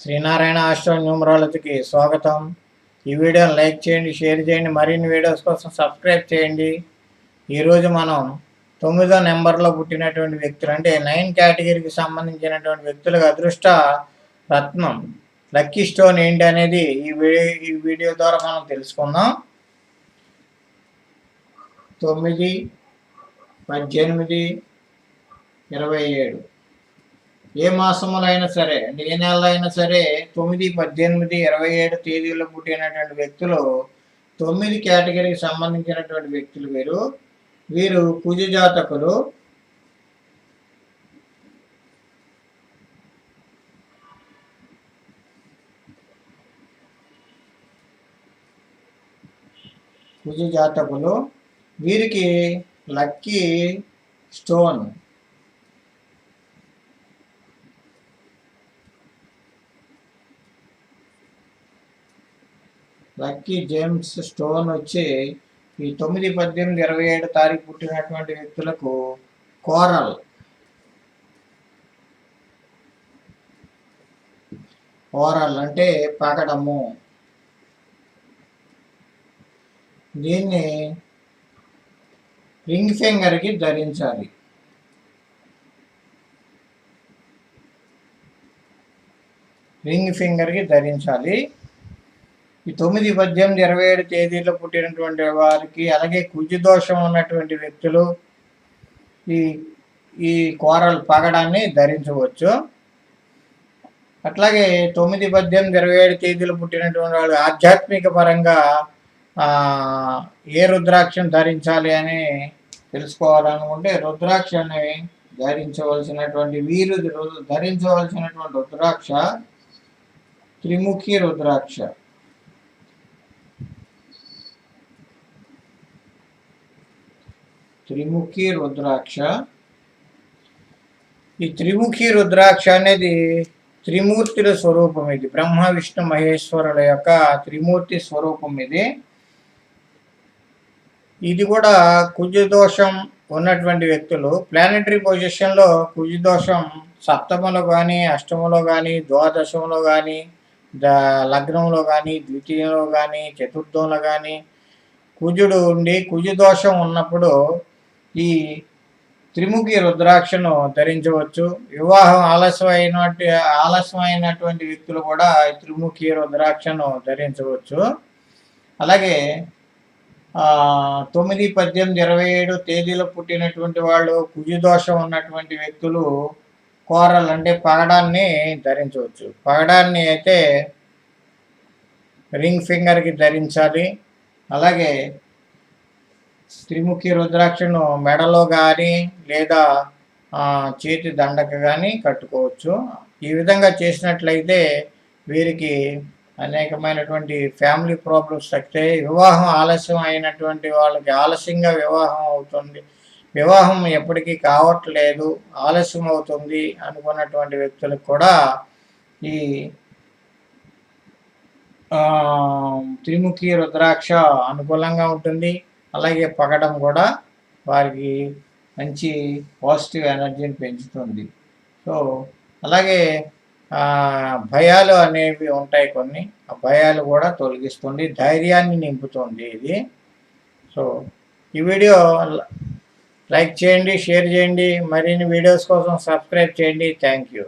Sri Narayana astro న్యూమరాలజీకి స్వాగతం. ఈ వీడియోని లైక్ చేయండి షేర్ చేయండి మరిన్ని వీడియోస్ కోసం సబ్స్క్రైబ్ చేయండి. ఈరోజు మనం తొమ్మిదో నెంబర్లో పుట్టినటువంటి వ్యక్తులు అంటే నైన్ కేటగిరీకి సంబంధించినటువంటి వ్యక్తులకు అదృష్ట రత్నం లక్కీ స్టోన్ ఏంటి అనేది ఈ వీడియో ఈ వీడియో ద్వారా మనం తెలుసుకుందాం. తొమ్మిది పద్దెనిమిది ఇరవై ఏడు. ఏ మాసములైనా అయినా సరే అంటే ఏ నెలలో అయినా సరే తొమ్మిది పద్దెనిమిది ఇరవై ఏడు తేదీల్లో పుట్టినటువంటి వ్యక్తులు తొమ్మిది కేటగిరీకి సంబంధించినటువంటి వ్యక్తులు వీరు. వీరు కుజ జాతకులు. కుజ జాతకులు. వీరికి lucky stone. Lucky gems stone వచ్చి ఈ తొమ్మిది పద్దెనిమిది ఇరవై ఏడు తారీఖు పుట్టినటువంటి వ్యక్తులకు కోరల్. కోరల్ అంటే పగడము. దీన్ని రింగ్ ఫింగర్కి ధరించాలి. రింగ్ ఫింగర్కి ధరించాలి. ఈ తొమ్మిది పద్దెనిమిది ఇరవై ఏడు తేదీలో పుట్టినటువంటి వారికి అలాగే కుజు దోషం ఉన్నటువంటి వ్యక్తులు ఈ ఈ కూరలు పగడాన్ని ధరించవచ్చు. అట్లాగే తొమ్మిది పద్దెనిమిది ఇరవై ఏడు తేదీలు పుట్టినటువంటి వాళ్ళు ఆధ్యాత్మిక పరంగా ఏ రుద్రాక్షను ధరించాలి అని తెలుసుకోవాలనుకుంటే రుద్రాక్షని ధరించవలసినటువంటి వీరు ధరించవలసినటువంటి రుద్రాక్ష త్రిముఖి రుద్రాక్ష. త్రిముఖి రుద్రాక్ష. ఈ త్రిముఖి రుద్రాక్ష అనేది త్రిమూర్తుల స్వరూపం ఇది. బ్రహ్మ విష్ణు మహేశ్వరుల యొక్క త్రిమూర్తి స్వరూపం ఇది. ఇది కూడా కుజదోషం ఉన్నటువంటి వ్యక్తులు. ప్లానటరీ పొజిషన్లో కుజదోషం సప్తమలో కానీ అష్టమంలో కానీ ద్వాదశంలో కానీ ద లగ్నంలో కానీ ద్వితీయంలో కానీ చతుర్థంలో కానీ కుజుడు ఉండి కుజదోషం ఉన్నప్పుడు ఈ త్రిముఖి రుద్రాక్షను ధరించవచ్చు. వివాహం ఆలస్యమైన ఆలస్యమైనటువంటి వ్యక్తులు కూడా ఈ త్రిముఖి రుద్రాక్షను ధరించవచ్చు. అలాగే తొమ్మిది పద్దెనిమిది ఇరవై ఏడు తేదీలో పుట్టినటువంటి వాళ్ళు కుజు దోషం ఉన్నటువంటి వ్యక్తులు కూరలు అంటే పగడాన్ని ధరించవచ్చు. పగడాన్ని అయితే రింగ్ ఫింగర్కి ధరించాలి. అలాగే త్రిముఖి రుద్రాక్షను మెడలో కానీ లేదా చేతి దండకు కానీ కట్టుకోవచ్చు. ఈ విధంగా చేసినట్లయితే వీరికి అనేకమైనటువంటి ఫ్యామిలీ ప్రాబ్లమ్స్ తగ్గితే వివాహం ఆలస్యం అయినటువంటి వాళ్ళకి ఆలస్యంగా వివాహం అవుతుంది. వివాహం ఎప్పటికీ కావట్లేదు ఆలస్యం అవుతుంది అనుకున్నటువంటి వ్యక్తులకు కూడా ఈ త్రిముఖి రుద్రాక్ష అనుకూలంగా ఉంటుంది. అలాగే పగడం కూడా వారికి మంచి పాజిటివ్ ఎనర్జీని పెంచుతుంది. సో అలాగే భయాలు అనేవి ఉంటాయి కొన్ని. ఆ భయాలు కూడా తొలగిస్తుంది ధైర్యాన్ని నింపుతుంది ఇది. సో ఈ వీడియో లైక్ చేయండి షేర్ చేయండి మరిన్ని వీడియోస్ కోసం సబ్స్క్రైబ్ చేయండి. Thank you.